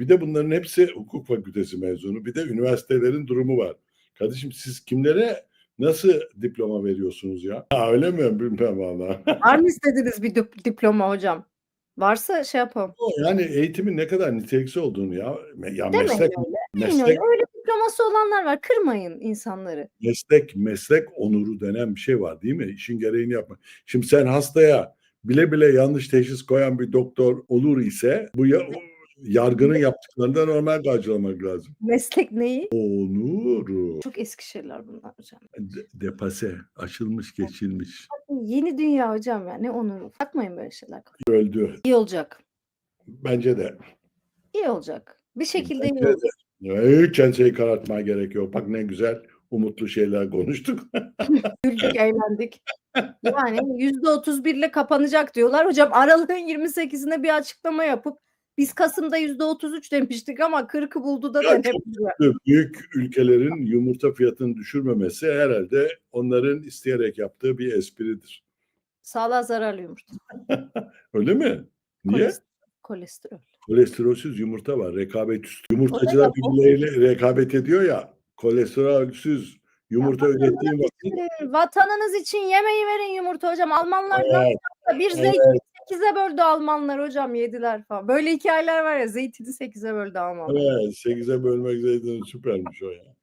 Bir de bunların hepsi hukuk fakültesi mezunu. Bir de üniversitelerin durumu var. Kardeşim siz kimlere nasıl diploma veriyorsunuz ya? Ha, öyle mi? Bilmem valla. Var mı istediğiniz bir dip- diploma hocam? Varsa şey yapalım. Yani eğitimin ne kadar niteliksiz olduğunu ya. Ya Demeyin meslek, öyle. Meslek, öyle. Öyle diploması olanlar var. Kırmayın insanları. meslek, meslek onuru denen bir şey var değil mi? İşin gereğini yapma. Şimdi sen hastaya bile bile yanlış teşhis koyan bir doktor olur ise bu ya, yargının yaptıklarını da normal karşılamak lazım. Meslek neyi? Onuru. Çok eski şeyler bunlar hocam. De- depase, açılmış geçilmiş, Yeni dünya hocam ya. Ne onuru. Takmayın böyle şeyler. öldü. İyi olacak. Bence de. İyi olacak. Bir şekilde iyi Bence de. olacak. Hiç kimseyi karartmaya gerek yok. Bak ne güzel umutlu şeyler konuştuk. Güldük, eğlendik. Yani yüzde otuz birle kapanacak diyorlar. Hocam aralığın 28'ine bir açıklama yapıp biz Kasım'da yüzde otuz üç demiştik ama 40'ı buldu da yani Büyük ülkelerin yumurta fiyatını düşürmemesi herhalde onların isteyerek yaptığı bir espridir. Sağlığa zararlı yumurta. Öyle mi? Niye? Kolesterol. Kolesterol. Kolesterolsüz yumurta var. Rekabet yumurtacılar birbirleriyle rekabet ediyor ya. Kolesterolsüz yumurta ürettiğim vakit. Vatanınız için yemeği verin yumurta hocam. Almanlar evet. bir zeytin evet 8'e böldü Almanlar hocam yediler falan. Böyle hikayeler var ya zeytini 8'e böldü Almanlar. Evet 8'e bölmek zeytini süpermiş o ya.